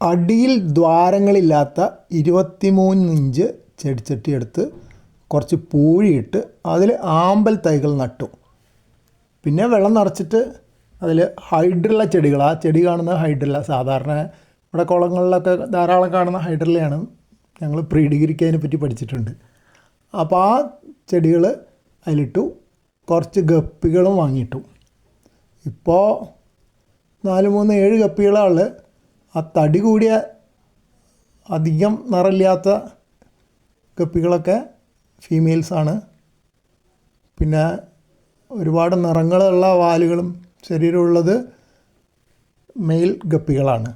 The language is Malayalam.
അടിയിൽ ദ്വാരങ്ങളില്ലാത്ത ഇരുപത്തിമൂന്ന് ഇഞ്ച് ചെടിച്ചട്ടി എടുത്ത് കുറച്ച് പൂഴിയിട്ട് അതിൽ ആമ്പൽ തൈകൾ നട്ടു. പിന്നെ വെള്ളം നിറച്ചിട്ട് അതിൽ ഹൈഡ്രില്ല ചെടികൾ. ആ ചെടി കാണുന്ന ഹൈഡ്രില്ല സാധാരണ ഇവിടെ കുളങ്ങളിലൊക്കെ ധാരാളം കാണുന്ന ഹൈഡ്രില്ലയാണ് ഞങ്ങൾ പ്രീ ഡിഗ്രിക്ക് അതിനെ പറ്റി പഠിച്ചിട്ടുണ്ട്. അപ്പോൾ ആ ചെടികൾ അതിലിട്ടു കുറച്ച് ഗപ്പികളും വാങ്ങിയിട്ടു. ഇപ്പോൾ നാല് മൂന്ന് ഏഴ് ഗപ്പികളാണ് ആ തടി കൂടിയ അധികം നിറമില്ലാത്ത ഗപ്പികളൊക്കെ ഫീമെയിൽസാണ് പിന്നെ ഒരുപാട് നിറങ്ങളുള്ള വാലുകളും ശരീരമുള്ളത് മെയിൽ ഗപ്പികളാണ്